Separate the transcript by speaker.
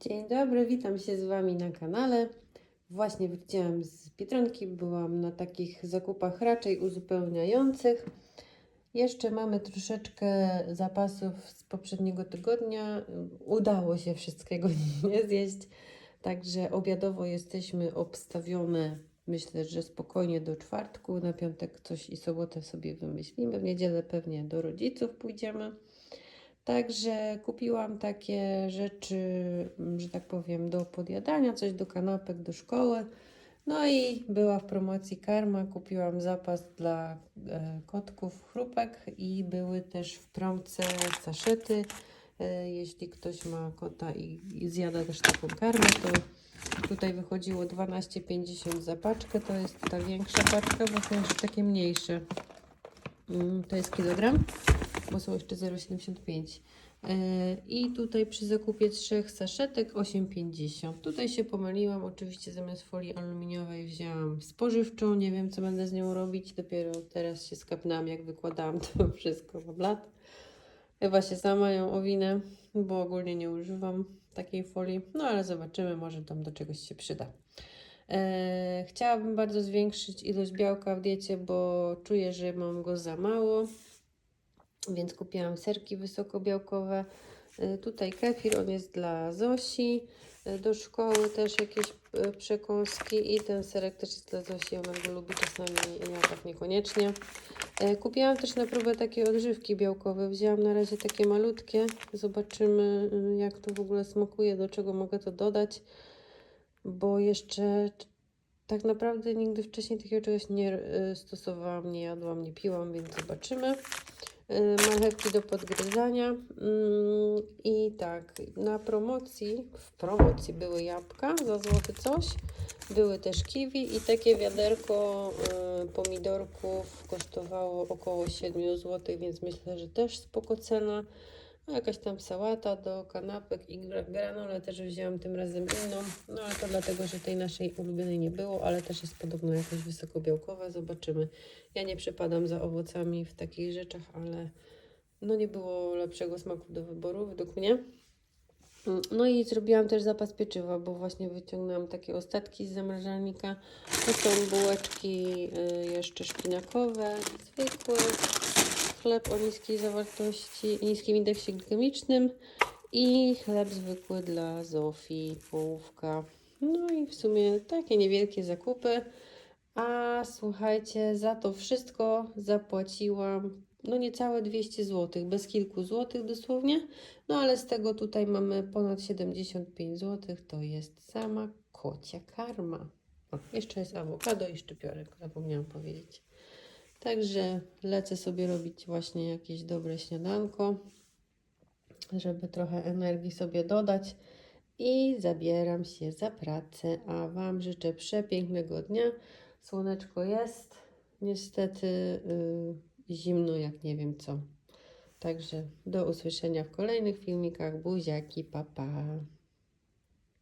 Speaker 1: Dzień dobry, witam się z Wami na kanale. Właśnie wróciłam z Biedronki, byłam na takich zakupach raczej uzupełniających. Jeszcze mamy troszeczkę zapasów z poprzedniego tygodnia. Udało się wszystkiego nie zjeść, także obiadowo jesteśmy obstawione. Myślę, że spokojnie do czwartku, na piątek coś i sobotę sobie wymyślimy. W niedzielę pewnie do rodziców pójdziemy. Także kupiłam takie rzeczy, mm, że tak powiem, do podjadania, coś do kanapek, do szkoły. No i była w promocji karma, kupiłam zapas dla e, kotków chrupek i były też w promce saszety. E, jeśli ktoś ma kota i, i zjada też taką karmę, to tutaj wychodziło 12,50 za paczkę. To jest ta większa paczka, bo są jeszcze takie mniejsze. Mm, To jest kilogram bo są jeszcze 0,75. Yy, I tutaj przy zakupie trzech saszetek 8,50. Tutaj się pomyliłam. Oczywiście zamiast folii aluminiowej wzięłam spożywczą. Nie wiem, co będę z nią robić. Dopiero teraz się skapnęłam, jak wykładałam to wszystko w blat. Chyba się sama ją owinę, bo ogólnie nie używam takiej folii. No ale zobaczymy, może tam do czegoś się przyda. E, chciałabym bardzo zwiększyć ilość białka w diecie, bo czuję, że mam go za mało więc kupiłam serki wysokobiałkowe. Y, Tutaj kefir, on jest dla Zosi. Y, Do szkoły też jakieś y, przekąski i ten serek też jest dla Zosi, ona go lubi czasami, ja tak niekoniecznie. Kupiłam też na próbę takie odżywki białkowe. Wzięłam na razie takie malutkie. Zobaczymy jak to w ogóle smakuje, do czego mogę to dodać, bo jeszcze tak naprawdę nigdy wcześniej takiego czegoś nie stosowałam, nie jadłam, nie piłam, więc zobaczymy. Y, marchewki do podgryzania. Mm, I tak, na promocji, w promocji były jabłka za złoty coś. Były też kiwi i takie wiaderko y, pomidorków kosztowało około 7 zł, więc myślę, że też spoko cena. No, jakaś tam sałata do kanapek i gra- granolę też wzięłam tym razem inną. No ale to dlatego, że tej naszej ulubionej nie było, ale też jest podobno jakoś wysokobiałkowa. Zobaczymy. Ja nie przepadam za owocami w takich rzeczach, ale no nie było lepszego smaku do wyboru według mnie. No i zrobiłam też zapas pieczywa, bo właśnie wyciągnęłam takie ostatki z zamrażalnika. To są bułeczki y, jeszcze szpinakowe, zwykłe, chleb o niskiej zawartości, niskim indeksie glikemicznym i chleb zwykły dla Zofii, połówka. No i w sumie takie niewielkie zakupy. A słuchajcie, za to wszystko zapłaciłam no niecałe 200 zł, bez kilku złotych dosłownie. No ale z tego tutaj mamy ponad 75 zł, to jest sama kocia karma. O, jeszcze jest awokado i szczypiorek, zapomniałam powiedzieć. Także lecę sobie robić właśnie jakieś dobre śniadanko, żeby trochę energii sobie dodać i zabieram się za pracę. A Wam życzę przepięknego dnia. Słoneczko jest, niestety yy, zimno jak nie wiem co. Także do usłyszenia w kolejnych filmikach. Buziaki, papa. Pa.